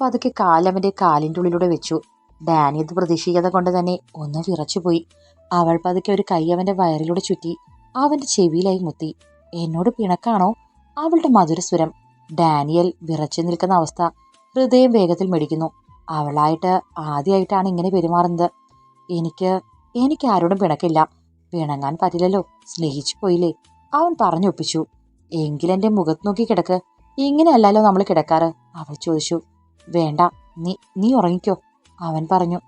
പതുക്കെ കാലവന്റെ കാലിന്റെ ഉള്ളിലൂടെ വെച്ചു. ഡാനി അത് പ്രതീക്ഷിക്കാതെ കൊണ്ട് തന്നെ ഒന്ന് വിറച്ചുപോയി. അവൾ പതുക്കെ ഒരു കൈ അവന്റെ വയറിലൂടെ ചുറ്റി അവന്റെ ചെവിയിലായി മുത്തി. എന്നോട് പിണക്കാണോ? അവളുടെ മധുരസ്വരം ഡാനിയൽ വിറച്ചു നിൽക്കുന്ന അവസ്ഥ ഹൃദയം വേഗത്തിൽ മെടിക്കുന്നു. അവളായിട്ട് ആദ്യമായിട്ടാണ് ഇങ്ങനെ പെരുമാറുന്നത്. എനിക്ക് എനിക്ക് ആരോടും പിണക്കില്ല. പിണങ്ങാൻ പറ്റില്ലല്ലോ. സ്നേഹിച്ചു പോയില്ലേ? അവൻ പറഞ്ഞൊപ്പിച്ചു. എങ്കിലെന്റെ മുഖത്ത് നോക്കി കിടക്ക്. ഇങ്ങനെയല്ലല്ലോ നമ്മൾ കിടക്കാറ് അവൾ ചോദിച്ചു. വേണ്ട നീ നീ ഉറങ്ങിക്കോ അവൻ പറഞ്ഞു.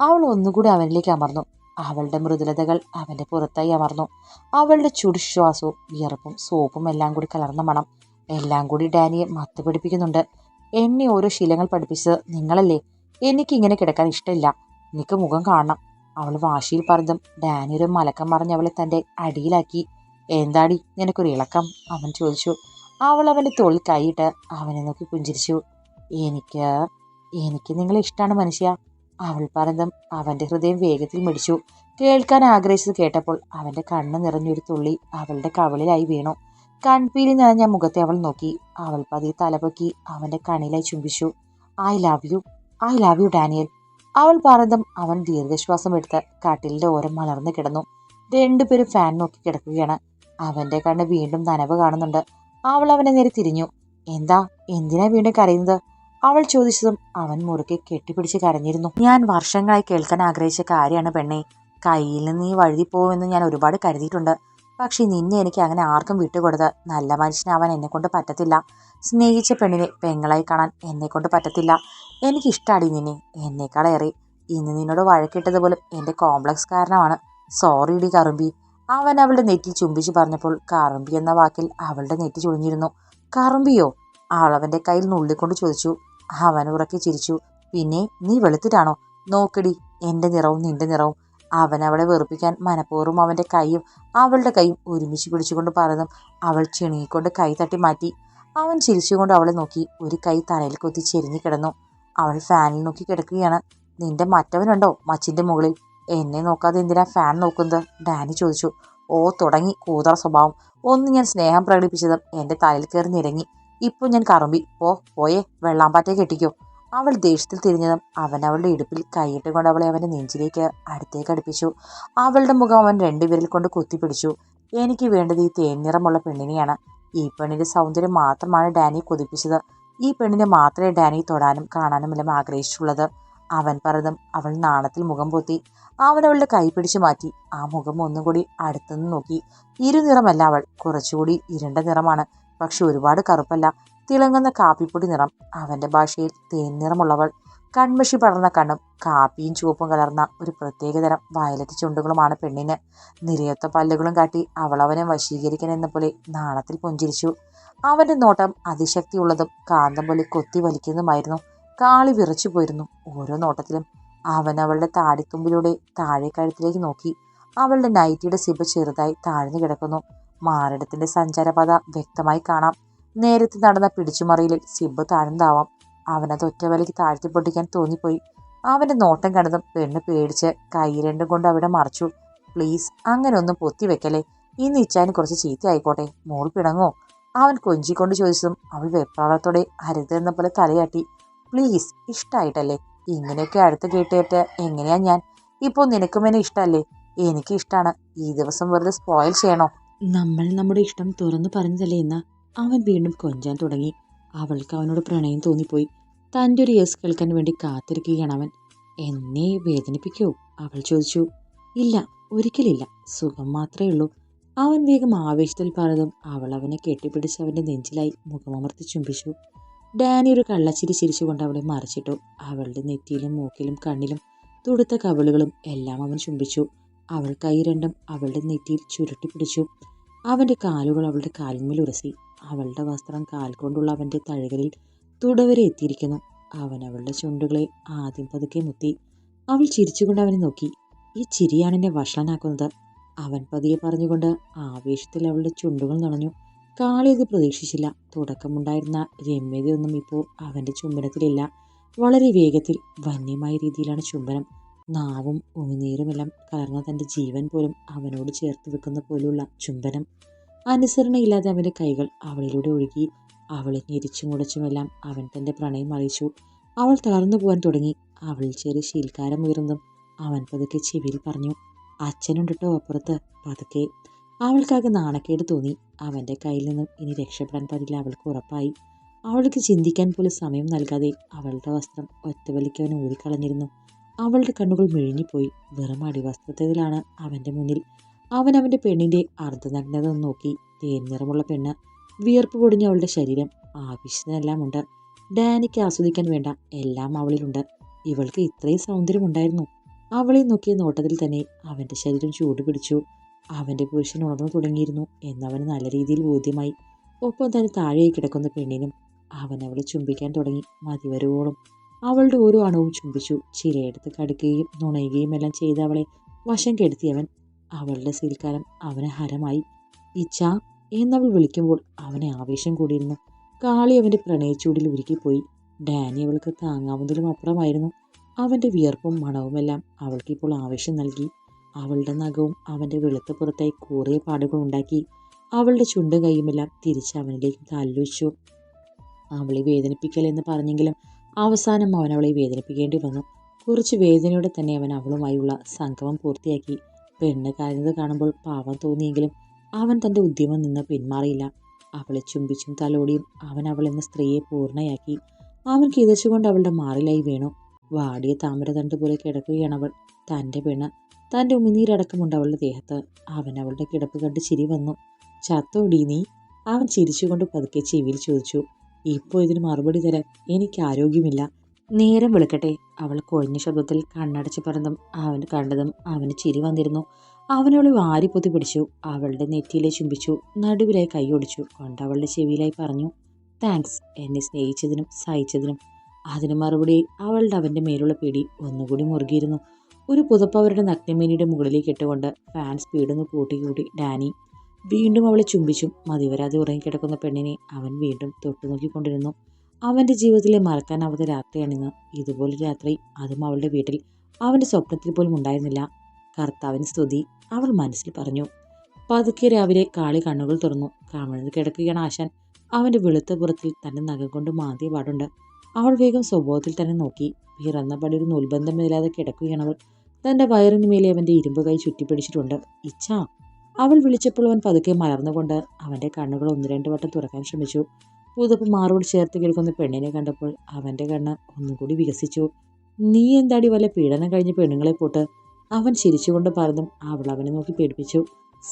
അവൾ ഒന്നുകൂടി അവനിലേക്ക് അമർന്നു. അവളുടെ മൃദുലതകൾ അവന്റെ പുറത്തായി അമർന്നു. അവളുടെ ചുടുശ്വാസവും വിയർപ്പും സോപ്പും എല്ലാം കൂടി കലർന്ന മണം. എല്ലാം കൂടി ഡാനിയെ മത്ത് പിടിപ്പിക്കുന്നുണ്ട് എന്നെ ഓരോ ശീലങ്ങൾ പഠിപ്പിച്ചത് നിങ്ങളല്ലേ? എനിക്ക് ഇങ്ങനെ കിടക്കാൻ ഇഷ്ടമില്ല. എനിക്ക് മുഖം കാണണം. അവൾ വാശിയിൽ പറഞ്ഞതും ഡാനി ഒരു മലക്കം മറിഞ്ഞ് അവളെ തന്റെ അടിയിലാക്കി. എന്താടി? നിനക്കൊരു ഇളക്കം? അവൻ ചോദിച്ചു. അവൾ അവന്റെ തോളിൽ കൈയിട്ട് അവനെ നോക്കി പുഞ്ചിരിച്ചു. എനിക്ക് എനിക്ക് നിങ്ങളെ ഇഷ്ടമാണ് മനുഷ്യ. അവൾ പറഞ്ഞതും അവന്റെ ഹൃദയം വേഗത്തിൽ മിടിച്ചു. കേൾക്കാൻ ആഗ്രഹിച്ചത് കേട്ടപ്പോൾ അവന്റെ കണ്ണ് നിറഞ്ഞൊരു തുള്ളി അവളുടെ കവളിലായി വീണു. കൺപീലി നിറഞ്ഞ മുഖത്തെ അവൾ നോക്കി. അവൾ പതിയെ തലപൊക്കി അവന്റെ കണ്ണിലായി ചുംബിച്ചു. I love you. I love you Daniel. അവൾ പറഞ്ഞതും അവൻ ദീർഘശ്വാസം എടുത്ത് കട്ടിലിന്റെ ഓരം മലർന്നു കിടന്നു. രണ്ടുപേരും ഫാൻ നോക്കി കിടക്കുകയാണ്. അവന്റെ കണ്ണ് വീണ്ടും നനവ് കാണുന്നുണ്ട്. അവൾ അവനെ നേരെ തിരിഞ്ഞു. എന്താ? എന്തിനാ വീണ്ടും കരയുന്നത്? അവൾ ചോദിച്ചതും അവൻ മുറുകെ കെട്ടിപ്പിടിച്ച് കരഞ്ഞിരുന്നു. ഞാൻ വർഷങ്ങളായി കേൾക്കാൻ ആഗ്രഹിച്ച കാര്യമാണ് പെണ്ണെ. കയ്യിൽ നിന്ന് നീ വഴുതി പോകുമെന്ന് ഞാൻ ഒരുപാട് കരുതിയിട്ടുണ്ട്. പക്ഷേ നിന്നെ എനിക്ക് അങ്ങനെ ആർക്കും വിട്ടുകൊടുത്ത് നല്ല മനുഷ്യനാവാൻ എന്നെ കൊണ്ട് പറ്റത്തില്ല. സ്നേഹിച്ച പെണ്ണിനെ പെങ്ങളായി കാണാൻ എന്നെ കൊണ്ട് പറ്റത്തില്ല. എനിക്കിഷ്ടാടി നിന്നെ. എന്നേക്കാളേറെ ഇന്ന് നിന്നോട് വഴക്കിട്ടത് എന്റെ കോംപ്ലക്സ് കാരണമാണ്. സോറി ഡി കറുമ്പി. അവൻ അവളുടെ നെറ്റിൽ ചുംബിച്ച് പറഞ്ഞപ്പോൾ കറുമ്പി എന്ന വാക്കിൽ അവളുടെ നെറ്റി ചുളിഞ്ഞിരുന്നു. കറുമ്പിയോ? അവൾ അവന്റെ കയ്യിൽ നുള്ളിക്കൊണ്ട് ചോദിച്ചു. അവൻ ഉറക്കി ചിരിച്ചു. പിന്നെ നീ വെളുത്തിട്ടാണോ? നോക്കടി എന്റെ നിറവും നിന്റെ നിറവും. അവൻ അവളെ വെറുപ്പിക്കാൻ മനഃപൂർവം അവന്റെ കൈയും അവളുടെ കൈയും ഒരുമിച്ച് പിടിച്ചുകൊണ്ട് പറഞ്ഞു അവൾ ചിണുങ്ങിക്കൊണ്ട് കൈ തട്ടി മാറ്റി. അവൻ ചിരിച്ചുകൊണ്ട് അവളെ നോക്കി. ഒരു കൈ തലയിൽ കൊത്തി ചെരിഞ്ഞു കിടന്നു. അവൾ ഫാനിൽ നോക്കി കിടക്കുകയാണ്. നിന്റെ മറ്റവനുണ്ടോ മച്ചിന്റെ മുകളിൽ? എന്നെ നോക്കാതെ എന്തിനാ ഫാൻ നോക്കുന്നത്? ഡാനി ചോദിച്ചു. ഓ തുടങ്ങി. കൂതറ സ്വഭാവം. ഒന്ന് ഞാൻ സ്നേഹം പ്രകടിപ്പിച്ചതും എന്റെ തലയിൽ കയറി നിരങ്ങി. ഇപ്പോൾ ഞാൻ കറുമ്പി. പോ പോയെ വെള്ളാമ്പാറ്റയെ കെട്ടിക്കോ. അവൾ ദേഷ്യത്തിൽ തിരിഞ്ഞതും അവൻ അവളുടെ ഇടുപ്പിൽ കൈയിട്ട് കൊണ്ട് അവളെ അവന്റെ നെഞ്ചിലേക്ക് അടുത്തേക്ക് അടുപ്പിച്ചു. അവളുടെ മുഖം അവൻ രണ്ടുപേരിൽ കൊണ്ട് കുത്തിപ്പിടിച്ചു. എനിക്ക് വേണ്ടത് ഈ തേൻനിറമുള്ള പെണ്ണിനെയാണ്. ഈ പെണ്ണിന്റെ സൗന്ദര്യം മാത്രമാണ് ഡാനി കൊതിപ്പിച്ചത്. ഈ പെണ്ണിനെ മാത്രമേ ഡാനി തൊടാനും കാണാനും എല്ലാം ആഗ്രഹിച്ചിട്ടുള്ളത്. അവൻ പറഞ്ഞതും അവൾ നാണത്തിൽ മുഖം പൊത്തി അവൻ അവളുടെ കൈ പിടിച്ചു മാറ്റി. ആ മുഖം ഒന്നുകൂടി അടുത്തുനിന്ന് നോക്കി. ഇരുനിറമല്ല അവൾ. കുറച്ചുകൂടി ഇരുണ്ട നിറമാണ്. പക്ഷെ ഒരുപാട് കറുപ്പല്ല. തിളങ്ങുന്ന കാപ്പിപ്പൊടി നിറം. അവന്റെ ഭാഷയിൽ തേൻ നിറമുള്ളവൾ. കൺമഷി പടർന്ന കണ്ണും കാപ്പിയും ചുവപ്പും കലർന്ന ഒരു പ്രത്യേകതരം വയലറ്റ് ചുണ്ടുകളുമാണ് പെണ്ണിന്. നിരയത്ത പല്ലുകളും കാട്ടി അവളവനെ അവനെ എന്ന പോലെ നാണത്തിൽ പുഞ്ചിരിച്ചു. അവന്റെ നോട്ടം അതിശക്തിയുള്ളതും കാന്തം പോലെ കൊത്തി വലിക്കുന്നതുമായിരുന്നു. കാളി വിറച്ചു പോയിരുന്നു ഓരോ നോട്ടത്തിലും. അവൻ അവളുടെ താടിത്തുമ്പിലൂടെ താഴെ കഴുത്തിലേക്ക് നോക്കി. അവളുടെ നൈറ്റിയുടെ സിബ ചെറുതായി താഴ്ന്നു കിടക്കുന്നു. മാറിടത്തിന്റെ സഞ്ചാരപാത വ്യക്തമായി കാണാം. നേരത്തെ നടന്ന പിടിച്ചുമറിയിലിൽ സിബ് താഴ്ന്നതാവാം. അവനത് ഒറ്റവലയ്ക്ക് താഴ്ത്തി പൊട്ടിക്കാൻ തോന്നിപ്പോയി. അവന്റെ നോട്ടം കണ്ടതും പെണ്ണ് പേടിച്ച് കൈ രണ്ടും കൊണ്ട് അവിടെ മറച്ചു. പ്ലീസ് അങ്ങനെ ഒന്നും പൊത്തി വെക്കലേ ഇന്ന് ഇച്ചാന് കുറച്ച് ചീത്ത ആയിക്കോട്ടെ മോൾ പിണങ്ങോ? അവൻ കൊഞ്ചിക്കൊണ്ട് ചോദിച്ചതും അവൾ വെപ്രാളത്തോടെ ഹരിത എന്ന പോലെ തലയാട്ടി. പ്ലീസ് ഇഷ്ടായിട്ടല്ലേ. ഇങ്ങനെയൊക്കെ അടുത്ത് കേട്ടിട്ട് എങ്ങനെയാ ഞാൻ? ഇപ്പോൾ നിനക്കും എന്നെ ഇഷ്ടമല്ലേ എനിക്ക് ഇഷ്ടമാണ് ഈ ദിവസം വെറുതെ സ്പോയിൽ ചെയ്യണോ? നമ്മൾ നമ്മുടെ ഇഷ്ടം തുറന്നു പറഞ്ഞതല്ലേ എന്ന് അവൻ വീണ്ടും കൊഞ്ചാൻ തുടങ്ങി. അവൾക്ക് അവനോട് പ്രണയം തോന്നിപ്പോയി. തന്റെ ഒരു യെസ് കേൾക്കാൻ വേണ്ടി കാത്തിരിക്കുകയാണ് അവൻ. എന്നെ വേദനിപ്പിക്കോ? അവൾ ചോദിച്ചു. ഇല്ല ഒരിക്കലില്ല. സുഖം മാത്രമേ ഉള്ളൂ. അവൻ വേഗം ആവേശത്തിൽ പറഞ്ഞതും അവൾ അവനെ കെട്ടിപ്പിടിച്ച് അവന്റെ നെഞ്ചിലായി മുഖമമർത്തി ചുംബിച്ചു. ഡാനി ഒരു കള്ളച്ചിരി ചിരിച്ചുകൊണ്ട് അവളെ മറിച്ചിട്ടു. അവളുടെ നെറ്റിയിലും മൂക്കിലും കണ്ണിലും തുടുത്ത കവിളുകളും എല്ലാം അവൻ ചുംബിച്ചു. അവൾ കൈ രണ്ടും അവളുടെ നെറ്റിയിൽ ചുരുട്ടി പിടിച്ചു. അവന്റെ കാലുകൾ അവളുടെ കാലിന്മേൽ ഉരസി. അവളുടെ വസ്ത്രം കാൽ കൊണ്ടുള്ള അവന്റെ തഴുകലിൽ തുടവരെ എത്തിയിരിക്കുന്നു. അവൻ അവളുടെ ചുണ്ടുകളെ ആദ്യം പതുക്കെ മുത്തി. അവൾ ചിരിച്ചുകൊണ്ട് അവനെ നോക്കി. ഈ ചിരിയാണ് എന്നെ വഷളനാക്കുന്നത്. അവൻ പതിയെ പറഞ്ഞുകൊണ്ട് ആവേശത്തിൽ അവളുടെ ചുണ്ടുകൾ നനഞ്ഞു. കാളി അത് പ്രതീക്ഷിച്ചില്ല. തുടക്കമുണ്ടായിരുന്ന രമ്യതയൊന്നും ഇപ്പോൾ അവന്റെ ചുംബനത്തിലില്ല. വളരെ വേഗത്തിൽ വന്യമായ രീതിയിലാണ് ചുംബനം. നാവും ഉമിനീരുമെല്ലാം കലർന്ന തന്റെ ജീവൻ പോലും അവനോട് ചേർത്ത് വെക്കുന്ന പോലുള്ള ചുംബനം. അനുസരണയില്ലാതെ അവന്റെ കൈകൾ അവളിലൂടെ ഒഴുകി അവളെ ഞെരിച്ചും മുടച്ചുമെല്ലാം അവൻ തന്റെ പ്രണയം അറിയിച്ചു. അവൾ തളർന്നു പോകാൻ തുടങ്ങി. അവളിൽ ചെറിയ ശീൽക്കാരം ഉയർന്നതും അവൻ പതുക്കെ ചെവിയിൽ പറഞ്ഞു അച്ഛനുണ്ട് കേട്ടോ അപ്പുറത്ത്? പതുക്കെ. അവൾക്കാകെ നാണക്കേട് തോന്നി. അവന്റെ കയ്യിൽ നിന്നും ഇനി രക്ഷപ്പെടാൻ പറ്റില്ല അവൾക്ക് ഉറപ്പായി. അവൾക്ക് ചിന്തിക്കാൻ പോലും സമയം നൽകാതെ അവളുടെ വസ്ത്രം ഒറ്റവലിക്ക് അവൻ ഊരിക്കളഞ്ഞിരുന്നു. അവളുടെ കണ്ണുകൾ മെഴിഞ്ഞുപോയി വെറും അടിവസ്ത്രത്തിലാണ് അവന്റെ മുന്നിൽ. അവൻ അവന്റെ പെണ്ണിന്റെ അർദ്ധനഗ്നത നോക്കി. തേൻ നിറമുള്ള പെണ്ണ് വിയർപ്പ് പൊടിഞ്ഞ അവളുടെ ശരീരം ആവശ്യത്തിനെല്ലാം ഉണ്ട് ഡാനിക്ക് ആസ്വദിക്കാൻ വേണ്ട എല്ലാം അവളിലുണ്ട്. ഇവൾക്ക് ഇത്രയും സൗന്ദര്യമുണ്ടായിരുന്നു. അവളെ നോക്കിയ നോട്ടത്തിൽ തന്നെ അവന്റെ ശരീരം ചൂടുപിടിച്ചു. അവന്റെ പുരുഷൻ ഉണർന്നു തുടങ്ങിയിരുന്നു എന്നവന് നല്ല രീതിയിൽ ബോധ്യമായി. ഒപ്പം തന്നെ താഴെ കിടക്കുന്ന പെണ്ണിനും അവൻ അവളെ ചുംബിക്കാൻ തുടങ്ങി. മതിവരോളം അവളുടെ ഓരോ അണവും ചുംബിച്ചു ചിരയെടുത്ത് കടുക്കുകയും നുണയുകയും എല്ലാം ചെയ്ത് അവളെ വശം കെടുത്തിയവൻ അവളുടെ സീൽക്കാരം അവന് ഹരമായി. ഇച്ച എന്നവൾ വിളിക്കുമ്പോൾ അവനെ ആവേശം കൂടിയിരുന്നു. കാളി അവന്റെ പ്രണയച്ചൂടിൽ ഉരുക്കിപ്പോയി. ഡാനി അവൾക്ക് താങ്ങാവുന്നതിലും അപ്പുറമായിരുന്നു. അവന്റെ വിയർപ്പും മണവുമെല്ലാം അവൾക്കിപ്പോൾ ആവേശം നൽകി. അവളുടെ നഖവും അവന്റെ വെളുത്ത പുറത്തായി കൂറിയ പാടുകളുണ്ടാക്കി അവളുടെ ചുണ്ടും കൈയുമെല്ലാം തിരിച്ച് അവനിലേക്ക് തല്ലുവച്ചു അവളെ വേദനിപ്പിക്കൽ എന്ന് പറഞ്ഞെങ്കിലും അവസാനം അവൻ അവളെ വേദനിപ്പിക്കേണ്ടി വന്നു. കുറച്ച് വേദനയോടെ തന്നെ അവൻ അവളുമായുള്ള സംഗമം പൂർത്തിയാക്കി. പെണ്ണ് കരഞ്ഞത് കാണുമ്പോൾ പാവം തോന്നിയെങ്കിലും അവൻ തന്റെ ഉദ്യമം നിന്ന് പിന്മാറിയില്ല. അവളെ ചുംബിച്ചും തലോടിയും അവൻ അവൾ എന്ന സ്ത്രീയെ പൂർണയാക്കി. അവൻ കിതച്ചുകൊണ്ട് അവളുടെ മാറിലായി വീണു. വാടിയ താമരതണ്ട് പോലെ കിടക്കുകയാണ് അവൾ. തന്റെ പെണ്ണ് തന്റെ ഉമിനീരടക്കമുണ്ട് അവളുടെ ദേഹത്ത്. അവൻ അവളുടെ കിടപ്പ് കണ്ട് ചിരി വന്നു. ചത്തോടി നീ? അവൻ ചിരിച്ചുകൊണ്ട് പതുക്കെ ചെവിയിൽ ചോദിച്ചു. ഇപ്പോൾ ഇതിന് മറുപടി തരാൻ എനിക്ക് ആരോഗ്യമില്ല. നേരം വിളിക്കട്ടെ. അവൾ കൊഴിഞ്ഞ ശബ്ദത്തിൽ കണ്ണടച്ച് പറഞ്ഞതും അവൻ കണ്ടതും അവന് ചിരി വന്നിരുന്നു. അവനവളെ വാരിപ്പൊത്തി പിടിച്ചു. അവളുടെ നെറ്റിയിലെ ചുംബിച്ചു. നടുവിലായി കൈയൊടിച്ചു കൊണ്ടവളുടെ ചെവിയിലായി പറഞ്ഞു താങ്ക്സ് എന്നെ സ്നേഹിച്ചതിനും സഹിച്ചതിനും. അതിന് മറുപടി അവളുടെ അവന്റെ മേലുള്ള പിടി ഒന്നുകൂടി മുറുകിയിരുന്നു. ഒരു പുതപ്പ് അവരുടെ നഗ്നമേനിയുടെ മുകളിലേക്ക് ഇട്ടുകൊണ്ട് ഫാൻ സ്പീഡൊന്ന് കൂട്ടി കൂട്ടി ഡാനി വീണ്ടും അവളെ ചുംബിച്ചും മതിവരാതെ ഉറങ്ങിക്കിടക്കുന്ന പെണ്ണിനെ അവൻ വീണ്ടും തൊട്ടു നോക്കിക്കൊണ്ടിരുന്നു. അവന്റെ ജീവിതത്തിലെ മറക്കാനാവാത്ത രാത്രിയാണിന്ന്. ഇതുപോലെ രാത്രി അതും അവളുടെ വീട്ടിൽ. അവന്റെ സ്വപ്നത്തിൽ പോലും ഉണ്ടായിരുന്നില്ല. കർത്താവിന് സ്തുതി. അവൾ മനസ്സിൽ പറഞ്ഞു. പതുക്കെ രാവിലെ കാളി കണ്ണുകൾ തുറന്നു. കമിഴ്ന്ന് കിടക്കുകയാണ് ആശാൻ. അവന്റെ വെളുത്ത പുറത്തിൽ തന്റെ നഖം കൊണ്ട് മാന്തിയ പാടുണ്ട്. അവൾ വേഗം സ്വഭാവത്തിൽ തന്നെ നോക്കി. പിറന്ന പടി ഒരു നൂൽബന്ധമില്ലാതെ കിടക്കുകയാണ് അവൾ. തന്റെ വയറിന് മേലെ അവന്റെ ഇരുമ്പ് കൈ ചുറ്റിപ്പിടിച്ചിട്ടുണ്ട്. ഇച്ഛ അവൾ വിളിച്ചപ്പോൾ അവൻ പതുക്കെ മലർന്നുകൊണ്ട് അവന്റെ കണ്ണുകൾ ഒന്ന് രണ്ട് വട്ടം തുറക്കാൻ ശ്രമിച്ചു. പുതപ്പ് മാറോട് ചേർത്ത് കേൾക്കുന്ന പെണ്ണിനെ കണ്ടപ്പോൾ അവന്റെ കണ്ണ് ഒന്നുകൂടി വികസിച്ചു. നീ എന്താടി വല്ല പീഡനം കഴിഞ്ഞ പെണ്ണുങ്ങളെ പോട്ട്? അവൻ ചിരിച്ചുകൊണ്ട് പറഞ്ഞതും അവൾ അവനെ നോക്കി പേടിപ്പിച്ചു.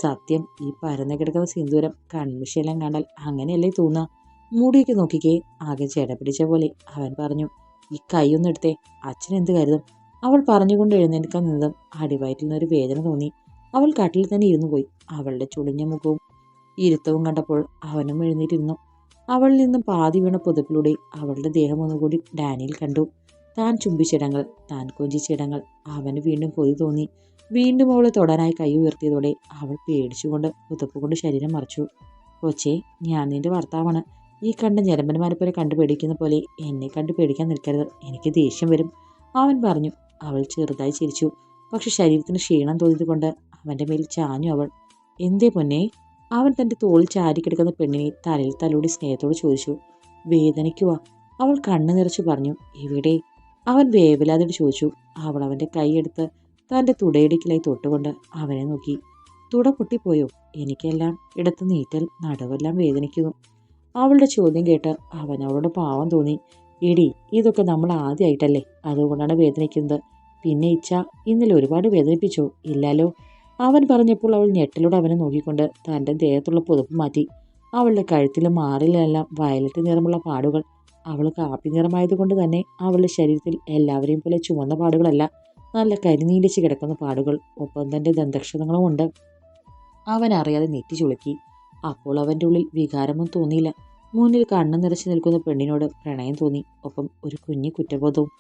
സത്യം ഈ പരന്നു കിടക്കുന്ന സിന്ദൂരം കൺമിഷയെല്ലാം കണ്ടാൽ അങ്ങനെയല്ലേ തോന്നുക മൂടിയൊക്കെ നോക്കിക്കേ. ആകെ ചേട പിടിച്ച പോലെ അവൻ പറഞ്ഞു ഈ കൈയൊന്നെടുത്തേ അച്ഛൻ എന്ത് കരുതും? അവൾ പറഞ്ഞുകൊണ്ട് എഴുന്നേൽക്കാൻ നിന്നതും അടിവയറ്റിൽ നിന്നൊരു വേദന തോന്നി. അവൾ കാട്ടിൽ തന്നെ ഇരുന്നു പോയി. അവളുടെ ചുളിഞ്ഞ മുഖവും ഇരുത്തവും കണ്ടപ്പോൾ അവനും എഴുന്നേറ്റിരുന്നു. അവളിൽ നിന്നും പാതി വീണ പുതപ്പിലൂടെ അവളുടെ ദേഹം ഒന്നുകൂടി ഡാനിയിൽ കണ്ടു. താൻ ചുംബിച്ചിടങ്ങൾ താൻ കൊഞ്ചിച്ചിടങ്ങൾ അവന് വീണ്ടും കൊതി തോന്നി. വീണ്ടും അവളെ തൊടാനായി കൈ ഉയർത്തിയതോടെ അവൾ പേടിച്ചുകൊണ്ട് പുതപ്പ് കൊണ്ട് ശരീരം മറച്ചു. കൊച്ചേ ഞാൻ നിന്റെ ഭർത്താവാണ്. ഈ കണ്ട ഞരമ്പന്മാരെ പോലെ കണ്ടു പേടിക്കുന്ന പോലെ എന്നെ കണ്ടു പേടിക്കാൻ നിൽക്കരുത്. എനിക്ക് ദേഷ്യം വരും. അവൻ പറഞ്ഞു. അവൾ ചെറുതായി ചിരിച്ചു. പക്ഷെ ശരീരത്തിന് ക്ഷീണം തോന്നിയതുകൊണ്ട് അവന്റെ മേൽ ചാഞ്ഞു അവൾ. എന്തേ പൊന്നെ? അവൻ തന്റെ തോളിൽ ചാരിക്കിടക്കുന്ന പെണ്ണിനെ തലയിൽ തലോടി സ്നേഹത്തോട് ചോദിച്ചു. വേദനിക്കുവാ അവൾ കണ്ണു നിറച്ചു പറഞ്ഞു. എവിടെ? അവൻ വേവലാതെ ചോദിച്ചു. അവൾ അവന്റെ കൈയെടുത്ത് തന്റെ തുടയിടിക്കലായി തൊട്ടുകൊണ്ട് അവനെ നോക്കി. തുട പൊട്ടിപ്പോയോ? എനിക്കെല്ലാം ഇടത്ത് നീറ്റൽ നടുവെല്ലാം വേദനിക്കുന്നു. അവളുടെ ചോദ്യം കേട്ട് അവൻ അവളുടെ പാവം തോന്നി. എടി ഇതൊക്കെ നമ്മൾ ആദ്യമായിട്ടല്ലേ അതുകൊണ്ടാണ് വേദനിക്കുന്നത്. പിന്നെ ഇച്ഛ ഇന്നലെ ഒരുപാട് വേദനിപ്പിച്ചോ. ഇല്ലാലോ? അവൻ പറഞ്ഞപ്പോൾ അവൾ ഞെട്ടിലൂടെ അവനെ നോക്കിക്കൊണ്ട് തന്റെ ദേഹത്തുള്ള പുതപ്പ് മാറ്റി. അവളുടെ കഴുത്തിലും മാറിലെല്ലാം വയലറ്റ് നിറമുള്ള പാടുകൾ. അവൾ കാപ്പി നിറമായതുകൊണ്ട് തന്നെ അവളുടെ ശരീരത്തിൽ എല്ലാവരെയും പോലെ ചുവന്ന പാടുകളല്ല നല്ല കരിനീലിച്ച് കിടക്കുന്ന പാടുകൾ ഒപ്പം തന്റെ ദന്തക്ഷതങ്ങളും ഉണ്ട്. അവൻ അറിയാതെ നെറ്റി ചുളുക്കി. അപ്പോൾ അവന്റെ ഉള്ളിൽ വികാരമൊന്നും തോന്നിയില്ല. മുന്നിൽ കണ്ണു നിറച്ച് നിൽക്കുന്ന പെണ്ണിനോട് പ്രണയം തോന്നി. ഒപ്പം ഒരു കുഞ്ഞി കുറ്റബോധവും.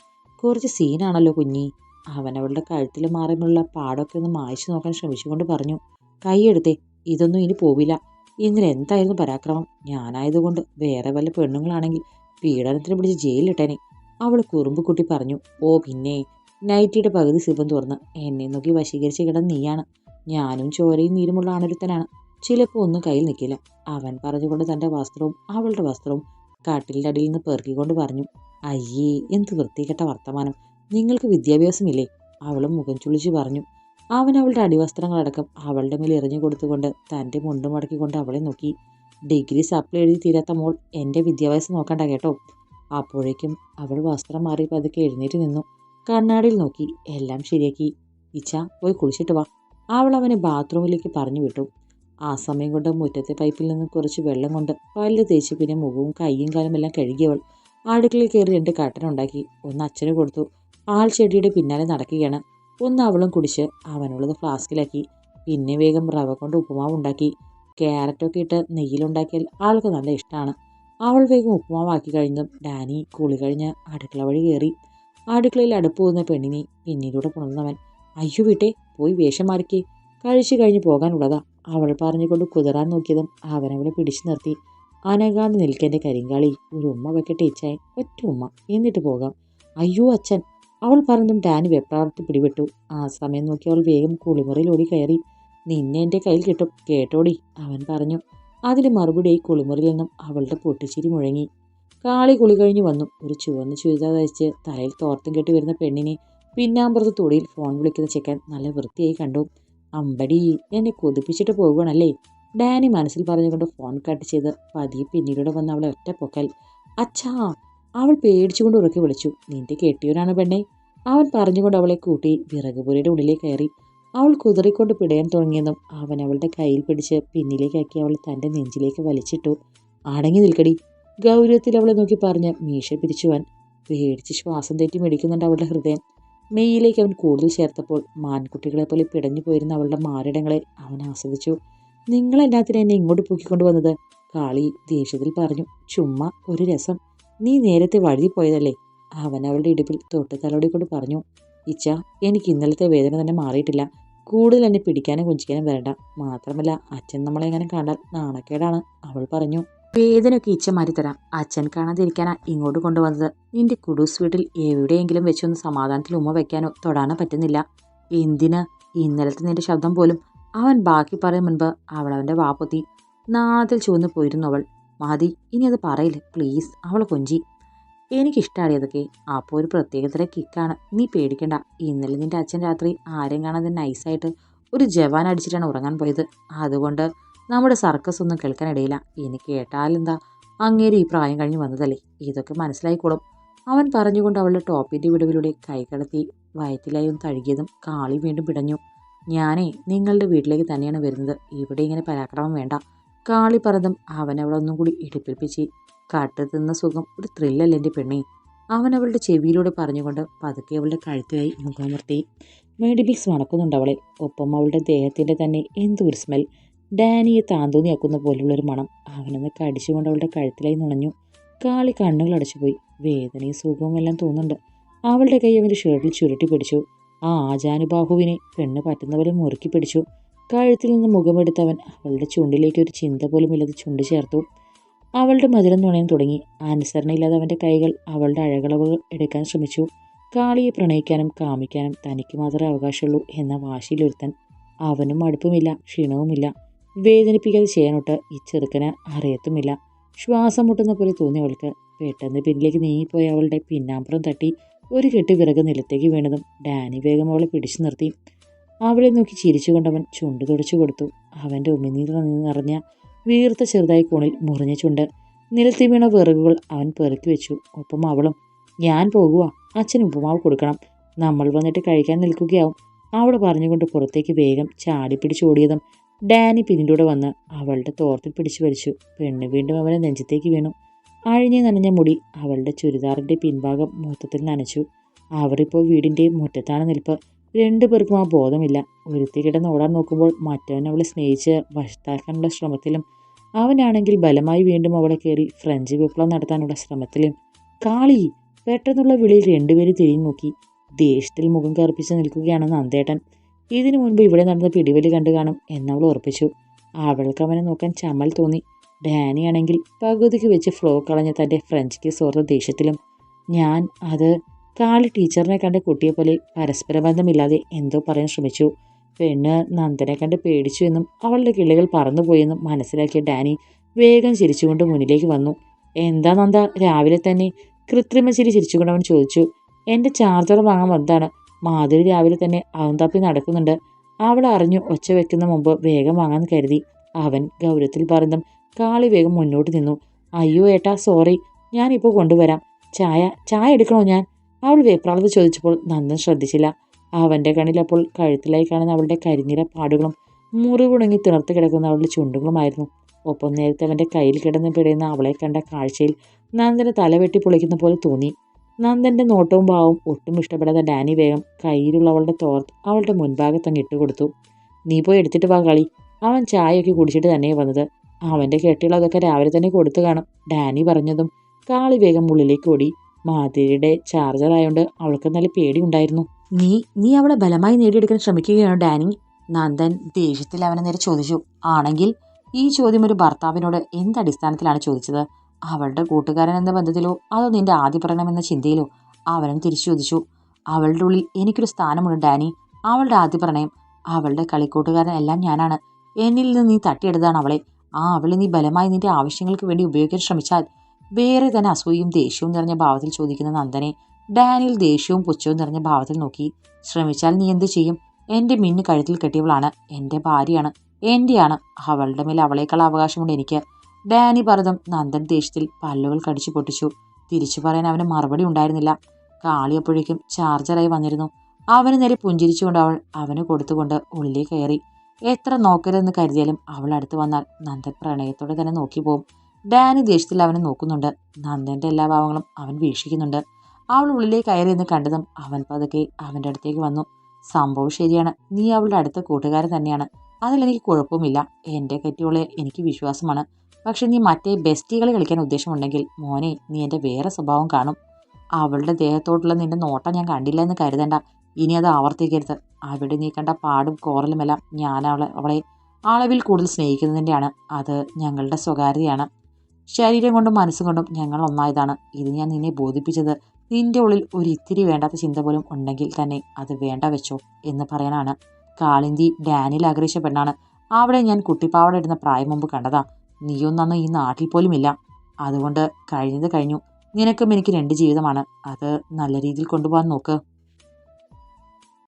കുറച്ച് സീനാണല്ലോ കുഞ്ഞി. അവൻ അവളുടെ കഴുത്തിൽ മാറിമുള്ള പാടൊക്കെ ഒന്ന് മായ്ച്ചു നോക്കാൻ ശ്രമിച്ചുകൊണ്ട് പറഞ്ഞു കൈയെടുത്തേ ഇതൊന്നും ഇനി പോവില്ല. ഇന്നലെ എന്തായിരുന്നു പരാക്രമം? ഞാനായതുകൊണ്ട് വേറെ വല്ല പെണ്ണുങ്ങളാണെങ്കിൽ പീഡനത്തിന് പിടിച്ച് ജയിലിലിട്ടേനെ. അവൾ കുറുമ്പുകുട്ടി പറഞ്ഞു ഓ പിന്നെ നൈറ്റിയുടെ പകുതി സിബം തുറന്ന് എന്നെ നോക്കി വശീകരിച്ച് കിടന്ന് നീയാണ്. ഞാനും ചോരയും നീരുമുള്ള ആണൊരുത്തനാണ്. ചിലപ്പോൾ ഒന്നും കയ്യിൽ നിൽക്കില്ല. അവൻ പറഞ്ഞുകൊണ്ട് തന്റെ വസ്ത്രവും അവളുടെ വസ്ത്രവും കാട്ടിലിന്റെ അടിയിൽ നിന്ന് പെറുക്കിക്കൊണ്ട് പറഞ്ഞു അയ്യേ എന്ത് വൃത്തികെട്ട വർത്തമാനം. നിങ്ങൾക്ക് വിദ്യാഭ്യാസമില്ലേ? അവളും മുഖം ചുളിച്ചു പറഞ്ഞു. അവൻ അവളുടെ അടിവസ്ത്രങ്ങളടക്കം അവളുടെ മേൽ എറിഞ്ഞു കൊടുത്തുകൊണ്ട് തന്റെ മുണ്ട് മടക്കിക്കൊണ്ട് അവളെ നോക്കി. ഡിഗ്രി സപ്ലൈ എഴുതി തീരാത്ത മോൾ എന്റെ വിദ്യാഭ്യാസം നോക്കണ്ട കേട്ടോ. അപ്പോഴേക്കും അവൾ വസ്ത്രം മാറി പതുക്കെ എഴുന്നേറ്റ് നിന്നു. കണ്ണാടിയിൽ നോക്കി. എല്ലാം ശരിയാക്കി. ഇച്ച പോയി കുളിച്ചിട്ട് വാ. അവൾ അവനെ ബാത്റൂമിലേക്ക് പറഞ്ഞു വിട്ടു. ആ സമയം കൊണ്ട് മുറ്റത്തെ പൈപ്പിൽ നിന്ന് കുറച്ച് വെള്ളം കൊണ്ട് പല്ല് തേച്ച് പിന്നെ മുഖവും കൈയും കാലുമെല്ലാം കഴുകിയവൾ അടുക്കളയിൽ കയറി രണ്ട് കട്ടൻ ഉണ്ടാക്കി. ഒന്ന് അച്ഛന് കൊടുത്തു. ആൾ ചെടിയുടെ പിന്നാലെ നടക്കുകയാണ്. ഒന്ന് അവളും കുടിച്ച് അവനുള്ളത് ഫ്ലാസ്കിലാക്കി. പിന്നെ വേഗം റവ കൊണ്ട് ഉപ്പുമാവ് ഉണ്ടാക്കി. ക്യാരറ്റൊക്കെ ഇട്ട് നെയ്യിലുണ്ടാക്കിയാൽ ആൾക്ക് നല്ല ഇഷ്ടമാണ് അവൾ വേഗം ഉപ്പുമാവാക്കി കഴിഞ്ഞതും ഡാനി കുളി കഴിഞ്ഞ് അടുക്കള വഴി കയറി. അടുക്കളയിൽ അടുപ്പ് പോകുന്ന പെണ്ണിനെ പിന്നിലൂടെ പുണർന്നവൻ അയ്യോ വീട്ടെ പോയി വേഷം മാറിക്കേ. കഴിച്ചു കഴിഞ്ഞ് പോകാനുള്ളതാ. അവൾ പറഞ്ഞുകൊണ്ട് കുതിരാൻ നോക്കിയതും അവനവളെ പിടിച്ചു നിർത്തി. അനകാണ്ട് നിൽക്കേണ്ട കരിങ്കാളി ഒരു ഉമ്മ വെക്കട്ടെ ഇച്ചായി ഒറ്റ ഉമ്മ. എന്നിട്ട് പോകാം. അയ്യോ അച്ഛൻ. അവൾ പറഞ്ഞതും ഡാനി വെപ്രാളത്തിൽ പിടിപെട്ടു. ആ സമയം നോക്കി അവൾ വേഗം കുളിമുറിയിൽ ഓടി കയറി. നിന്നെ എന്റെ കയ്യിൽ കിട്ടും കേട്ടോടി അവൻ പറഞ്ഞു. അതിന് മറുപടിയായി കുളിമുറിയിൽ നിന്നും അവളുടെ പൊട്ടിച്ചിരി മുഴങ്ങി. കാളി കുളി കഴിഞ്ഞു വന്നു. ഒരു ചുവന്ന ചുരിദാർ ധരിച്ച് തലയിൽ തോർത്തും കെട്ടി വരുന്ന പെണ്ണിനെ പിന്നാമ്പുറത്ത് തൊടിയിൽ ഫോൺ വിളിക്കുന്ന ചെക്കൻ നല്ല വൃത്തിയായി കണ്ടു. അമ്പടി എന്നെ കൊതിപ്പിച്ചിട്ട് പോകുകയാണല്ലേ ഡാനി മനസ്സിൽ പറഞ്ഞുകൊണ്ട് ഫോൺ കട്ട് ചെയ്ത് പതിയെ പിന്നീട് വന്ന് അവളെ ഒറ്റ പൊക്കൽ. അച്ഛാ അവൾ പേടിച്ചുകൊണ്ട് ഉറക്കി വിളിച്ചു. നിന്റെ കെട്ടിയവനാണ് പെണ്ണെ? അവൻ പറഞ്ഞുകൊണ്ട് അവളെ കൂട്ടി വിറകുപുരയുടെ ഉള്ളിലേക്ക് കയറി. അവൾ കുതിറിക്കൊണ്ട് പിടയാൻ തുടങ്ങിയെന്നും അവൻ അവളുടെ കയ്യിൽ പിടിച്ച് പിന്നിലേക്കാക്കി അവൾ തന്റെ നെഞ്ചിലേക്ക് വലിച്ചിട്ടു. അടങ്ങി നിൽക്കടി. ഗൗരവത്തിൽ അവളെ നോക്കി പറഞ്ഞ് മീശ പിരിച്ചുവാൻ പേടിച്ച് ശ്വാസം തെറ്റി മെടിക്കുന്നുണ്ട് അവളുടെ ഹൃദയം. മെയ്യിലേക്ക് അവൻ കൂടുതൽ ചേർത്തപ്പോൾ മാൻകുട്ടികളെ പോലെ പിടഞ്ഞു പോയിരുന്ന അവളുടെ മാറിടങ്ങളെ അവൻ ആസ്വദിച്ചു. നിങ്ങളെല്ലാത്തിനും എന്നെ ഇങ്ങോട്ട് പൊക്കിക്കൊണ്ടു വന്നത്? കാളി ദേഷ്യത്തിൽ പറഞ്ഞു. ചുമ്മാ ഒരു രസം. നീ നേരത്തെ വഴുതി പോയതല്ലേ? അവൻ അവളുടെ ഇടുപ്പിൽ തൊട്ട് തലോടിക്കൊണ്ട് പറഞ്ഞു ഇച്ച എനിക്ക് ഇന്നലത്തെ വേദന തന്നെ മാറിയിട്ടില്ല. കൂടുതൽ എന്നെ പിടിക്കാനും കുഞ്ചിക്കാനും വരണ്ട. മാത്രമല്ല അച്ഛൻ നമ്മളെ എങ്ങനെ കണ്ടാൽ നാണക്കേടാണ്. അവൾ പറഞ്ഞു വേദനയൊക്കെ ഇച്ച മാറ്റി തരാം അച്ഛൻ കാണാതിരിക്കാനാ ഇങ്ങോട്ട് കൊണ്ടുവന്നത്. നിന്റെ കുടൂസ് വീട്ടിൽ എവിടെയെങ്കിലും വെച്ചൊന്ന് സമാധാനത്തിൽ ഉമ്മ വെക്കാനോ തൊടാനോ പറ്റുന്നില്ല. എന്തിന്? ഇന്നലത്തെ നിന്റെ ശബ്ദം പോലും. അവൻ ബാക്കി പറയും മുൻപ് അവൾ അവന്റെ വാപ്പൊത്തി നാണത്തിൽ ചുവന്ന് പോയിരുന്നു അവൾ. മതി ഇനി അത് പറയില്ല. പ്ലീസ് അവൾ കൊഞ്ചി. എനിക്കിഷ്ടമാണ് അതൊക്കെ അപ്പോൾ ഒരു പ്രത്യേകതര കിക്കാണ്. നീ പേടിക്കണ്ട. ഇന്നലെ നിന്റെ അച്ഛൻ രാത്രി ആരെയും കാണാതെ നൈസായിട്ട് ഒരു ജവാൻ അടിച്ചിട്ടാണ് ഉറങ്ങാൻ പോയത്. അതുകൊണ്ട് നമ്മുടെ സർക്കസ് ഒന്നും കേൾക്കാനിടയില്ല ഇനി കേട്ടാലെന്താ അങ്ങേര് ഈ പ്രായം കഴിഞ്ഞ് വന്നതല്ലേ? ഇതൊക്കെ മനസ്സിലായിക്കോളും. അവൻ പറഞ്ഞുകൊണ്ട് അവളുടെ ടോപ്പിന്റെ വിടവിലൂടെ കൈകടത്തി വയറ്റിലായി ഒന്ന് തഴുകിയതും കാളി വീണ്ടും പിടഞ്ഞു. ഞാനേ നിങ്ങളുടെ വീട്ടിലേക്ക് തന്നെയാണ് വരുന്നത്. ഇവിടെ ഇങ്ങനെ പരാക്രമം വേണ്ട. കാളി അവനവളൊന്നും കൂടി ഇടിപ്പിപ്പിച്ച് കാട്ടുതിന്ന സുഖം ഒരു ത്രില്ലല്ല എന്റെ പെണ്ണെ. അവൻ അവളുടെ ചെവിയിലൂടെ പറഞ്ഞുകൊണ്ട് പതുക്കെ അവളുടെ കഴുത്തിലായി മുഖാമർത്തി മേഡിബിക്സ് മണക്കുന്നുണ്ട് അവളെ. ഒപ്പം അവളുടെ ദേഹത്തിന്റെ തന്നെ എന്തൊരു സ്മെൽ ഡാനിയെ താന്തൂന്നിയാക്കുന്ന പോലുള്ളൊരു മണം. അവനൊന്ന് കടിച്ചുകൊണ്ട് അവളുടെ കഴുത്തിലായി നുണഞ്ഞു. കാളി കണ്ണുകൾ അടച്ചുപോയി വേദനയും സുഖവും എല്ലാം തോന്നുന്നുണ്ട്. അവളുടെ കൈ അവന്റെ ഷർട്ടിൽ ചുരുട്ടി പിടിച്ചു. ആ ആജാനുബാഹുവിനെ പെണ്ണ് പറ്റുന്ന പോലെ മുറുക്കി പിടിച്ചു. കഴുത്തിൽ നിന്ന് മുഖമെടുത്തവൻ അവളുടെ ചുണ്ടിലേക്ക് ഒരു ചിന്ത പോലും ഇല്ലാതെ ചുണ്ട് ചേർത്തു. അവളുടെ മധുരം നുണയാൻ തുടങ്ങി. അനുസരണയില്ലാതെ അവന്റെ കൈകൾ അവളുടെ അഴകളവുകൾ എടുക്കാൻ ശ്രമിച്ചു. കാളിയെ പ്രണയിക്കാനും കാമിക്കാനും തനിക്ക് മാത്രമേ അവകാശമുള്ളൂ എന്ന വാശിയിലൊരുത്തൻ. അവനും അടുപ്പുമില്ല ക്ഷീണവുമില്ല. വേദനിപ്പിക്കാതെ ചെയ്യാനൊട്ട് ഈ ചെറുക്കന് അറിയത്തുമില്ല. ശ്വാസം മുട്ടുന്ന പോലെ തോന്നി അവൾക്ക്. പെട്ടെന്ന് പിന്നിലേക്ക് നീങ്ങിപ്പോയ അവളുടെ പിന്നാമ്പുറം തട്ടി ഒരു കെട്ട് വിറക് നിലത്തേക്ക് വീണതും ഡാനി വേഗം അവളെ പിടിച്ചു നിർത്തി. അവളെ നോക്കി ചിരിച്ചുകൊണ്ടവൻ ചുണ്ട് തുടച്ചു കൊടുത്തു. അവന്റെ ഉമിനീർ നിറഞ്ഞ വീർത്ത ചെറുതായി കോണിൽ മുറിഞ്ഞ ചുണ്ട്. നിലത്തി വീണ വിറകുകൾ അവൻ പെറുക്കി വെച്ചു. ഒപ്പം അവളും ഞാൻ പോകുക അച്ഛൻ ഉപ്പുമാവ് കൊടുക്കണം. നമ്മൾ വന്നിട്ട് കഴിക്കാൻ നിൽക്കുകയാവും. അവൾ പറഞ്ഞുകൊണ്ട് പുറത്തേക്ക് വേഗം ചാടി പിടിച്ചോടിയതും ഡാനി പിന്നിലൂടെ വന്ന് അവളുടെ തോർത്തിൽ പിടിച്ചു വലിച്ചു. പെണ്ണ് വീണ്ടും അവനെ നെഞ്ചത്തേക്ക് വീണു. അഴിഞ്ഞു നനഞ്ഞ മുടി അവളുടെ ചുരിദാറിന്റെ പിൻഭാഗം മൊത്തത്തിൽ നനച്ചു. അവരിപ്പോൾ വീടിന്റെ മുറ്റത്താണ് നിൽപ്പ്. രണ്ടു പേർക്കും ആ ബോധമില്ല. ഒരുത്തി കിടന്ന് ഓടാൻ നോക്കുമ്പോൾ മറ്റവൻ അവളെ സ്നേഹിച്ച് വശത്താക്കാനുള്ള ശ്രമത്തിലും അവനാണെങ്കിൽ ബലമായി വീണ്ടും അവളെ കയറി ഫ്രഞ്ച് വിപ്ലവം നടത്താനുള്ള ശ്രമത്തിലും. കാളി പെട്ടെന്നുള്ള വിളിയിൽ രണ്ടുപേരും തിരിഞ്ഞു നോക്കി. ദേഷ്യത്തിൽ മുഖം കറുപ്പിച്ച് നിൽക്കുകയാണ് നന്ദേട്ടൻ. ഇതിനു മുൻപ് ഇവിടെ നടന്ന പിടിവലി കണ്ടു കാണും എന്നവൾ ഉറപ്പിച്ചു. അവൾക്ക് അവനെ നോക്കാൻ ചമ്മൽ തോന്നി. ഡാനിയാണെങ്കിൽ പകുതിക്ക് വെച്ച് ഫ്ലോ കളഞ്ഞ തന്റെ ഫ്രഞ്ച് കിസ് ഓർത്ത ദേഷ്യത്തിലും ഞാൻ അത് കാളി ടീച്ചറിനെ കണ്ട് പരസ്പര ബന്ധമില്ലാതെ എന്തോ പറയാൻ ശ്രമിച്ചു. പെണ്ണ് നന്ദനെ കണ്ട് പേടിച്ചു എന്നും അവളുടെ കിളികൾ പറന്നുപോയെന്നും മനസ്സിലാക്കിയ ഡാനി വേഗം ചിരിച്ചുകൊണ്ട് മുന്നിലേക്ക് വന്നു. എന്താ നന്ദ രാവിലെ തന്നെ കൃത്രിമ ചിരി ചിരിച്ചുകൊണ്ട് അവൻ ചോദിച്ചു. എന്റെ ചാർജർ വാങ്ങാൻ വന്നതാണ്. മാധുരി രാവിലെ തന്നെ അവൻ നടക്കുന്നുണ്ട്. അവൾ അറിഞ്ഞു ഒച്ച വെക്കുന്ന മുമ്പ് വേഗം വാങ്ങാൻ കരുതി. അവൻ ഗൗരവത്തിൽ പറഞ്ഞതും കാളി വേഗം മുന്നോട്ട് നിന്നു. അയ്യോ ഏട്ടാ സോറി. ഞാനിപ്പോൾ കൊണ്ടുവരാം. ചായ ചായ എടുക്കണോ ഞാൻ? അവൾ വേപ്രാളത് ചോദിച്ചപ്പോൾ നന്ദൻ ശ്രദ്ധിച്ചില്ല. അവന്റെ കണ്ണിൽ അപ്പോൾ കഴുത്തിലായി കാണുന്ന അവളുടെ കരിനിര പാടുകളും മുറിവുണങ്ങി തിണർത്ത് കിടക്കുന്ന അവളുടെ ചുണ്ടുകളുമായിരുന്നു. ഒപ്പം നേരത്തെ അവന്റെ കയ്യിൽ കിടന്ന് പിടയുന്ന അവളെ കണ്ട കാഴ്ചയിൽ നന്ദന് തലവെട്ടി പൊളിക്കുന്ന പോലെ തോന്നി. നന്ദന്റെ നോട്ടവും ഭാവവും ഒട്ടും ഇഷ്ടപ്പെടാത്ത ഡാനി വേഗം കയ്യിലുള്ള അവളുടെ തോർത്ത് അവളുടെ മുൻഭാഗത്തങ്ങ് ഇട്ടുകൊടുത്തു നീ പോയി എടുത്തിട്ട് വാ കളി. അവൻ ചായയൊക്കെ കുടിച്ചിട്ട് തന്നെ വന്നത്. അവന്റെ കെട്ടികളതൊക്കെ രാവിലെ തന്നെ കൊടുത്തു കാണും ഡാനി പറഞ്ഞതും കാളി വേഗം ഉള്ളിലേക്ക് ഓടി. മാധുരിയുടെ ചാർജർ ആയതുകൊണ്ട് അവൾക്ക് നല്ല പേടിയുണ്ടായിരുന്നു. നീ നീ അവളെ ബലമായി നേടിയെടുക്കാൻ ശ്രമിക്കുകയാണോ ഡാനി? നന്ദൻ ദേഷ്യത്തിൽ അവനെ നേരെ ചോദിച്ചു. ആണെങ്കിൽ ഈ ചോദ്യം ഒരു ഭർത്താവിനോട് എന്ത് അടിസ്ഥാനത്തിലാണ് ചോദിച്ചത്? അവളുടെ കൂട്ടുകാരൻ എന്ന ബന്ധത്തിലോ അതോ നിന്റെ ആദ്യ പ്രണയമെന്ന ചിന്തയിലോ? അവനും തിരിച്ചു ചോദിച്ചു അവളുടെ ഉള്ളിൽ എനിക്കൊരു സ്ഥാനമുണ്ട് ഡാനി. അവളുടെ ആദ്യ പ്രണയം അവളുടെ കളിക്കൂട്ടുകാരൻ എല്ലാം ഞാനാണ്. എന്നിൽ നിന്ന് നീ തട്ടിയെടുത്താണ് അവളെ. ആ അവളെ നീ ബലമായി നിന്റെ ആവശ്യങ്ങൾക്ക് വേണ്ടി ഉപയോഗിക്കാൻ ശ്രമിച്ചാൽ വേറെ തന്നെ അസൂയും ദേഷ്യവും നിറഞ്ഞ ഭാവത്തിൽ ചോദിക്കുന്ന നന്ദനെ ഡാനിയിൽ ദേഷ്യവും പുച്ഛവും നിറഞ്ഞ ഭാവത്തിൽ നോക്കി ശ്രമിച്ചാൽ നീ എന്ത് ചെയ്യും? എന്റെ മിന്നു കഴുത്തിൽ കെട്ടിയവളാണ്. എന്റെ ഭാര്യയാണ്. എന്റെയാണ് അവളുടെ മേൽ അവളേക്കാൾ അവകാശമുണ്ട് എനിക്ക്. ഡാനി പറഞ്ഞതും നന്ദൻ ദേഷ്യത്തിൽ പല്ലുകൾ കടിച്ചു പൊട്ടിച്ചു. തിരിച്ചു പറയാൻ അവന് മറുപടി ഉണ്ടായിരുന്നില്ല. കാളിയപ്പോഴേക്കും ചാർജറായി വന്നിരുന്നു. അവന് നേരെ പുഞ്ചിരിച്ചുകൊണ്ട് അവൾ അവന് കൊടുത്തുകൊണ്ട് ഉള്ളിലേക്ക് കയറി. എത്ര നോക്കരുതെന്ന് കരുതിയാലും അവൾ അടുത്ത് വന്നാൽ നന്ദൻ പ്രണയത്തോടെ തന്നെ നോക്കി പോവും ഡാനി ദേഷ്യത്തിൽ അവനെ നോക്കുന്നുണ്ട്. നന്ദന്റെ എല്ലാ ഭാവങ്ങളും അവൻ വീക്ഷിക്കുന്നുണ്ട്. അവൾ ഉള്ളിലേക്ക് കയറി എന്ന് കണ്ടതും അവൻ പതുക്കെ അവന്റെ അടുത്തേക്ക് വന്നു. സംഭവം ശരിയാണ്. നീ അവളുടെ അടുത്ത കൂട്ടുകാരൻ തന്നെയാണ്. അതിലെനിക്ക് കുഴപ്പമില്ല എന്റെ കെട്ടിയോളെ എനിക്ക് വിശ്വാസമാണ്. പക്ഷെ നീ മറ്റേ ബെസ്റ്റി കളി കളിക്കാൻ ഉദ്ദേശമുണ്ടെങ്കിൽ മോനെ നീ എന്റെ വേറെ സ്വഭാവം കാണും. അവളുടെ ദേഹത്തോട്ടുള്ള നിന്റെ നോട്ടം ഞാൻ കണ്ടില്ല എന്ന് കരുതണ്ട. ഇനി അത് ആവർത്തിക്കരുത്. അവിടെ നീ കണ്ട പാടും കോറലുമെല്ലാം ഞാൻ അവളെ അവളെ അളവിൽ കൂടുതൽ സ്നേഹിക്കുന്നതിന്റെയാണ് അത് ഞങ്ങളുടെ സ്വകാര്യതയാണ്. ശരീരം കൊണ്ടും മനസ്സും കൊണ്ടും ഞങ്ങൾ ഒന്നായതാണ്. ഇത് ഞാൻ നിന്നെ ബോധിപ്പിച്ചത്. നിന്റെ ഉള്ളിൽ ഒരു ഇത്തിരി വേണ്ടാത്ത ചിന്ത പോലും ഉണ്ടെങ്കിൽ തന്നെ അത് വേണ്ട വെച്ചോ എന്ന് പറയാനാണ്. കാളിന്തി ഡാനിൽ ആഗ്രഹിച്ച പെണ്ണാണ്. അവിടെ ഞാൻ കുട്ടിപ്പാവട ഇടുന്ന പ്രായം മുമ്പ് കണ്ടതാ. നീയൊന്നന്ന് ഈ നാട്ടിൽ പോലും ഇല്ല അതുകൊണ്ട് കഴിഞ്ഞത് കഴിഞ്ഞു. നിനക്കും എനിക്ക് രണ്ട് ജീവിതമാണ്. അത് നല്ല രീതിയിൽ കൊണ്ടുപോകാൻ നോക്ക്.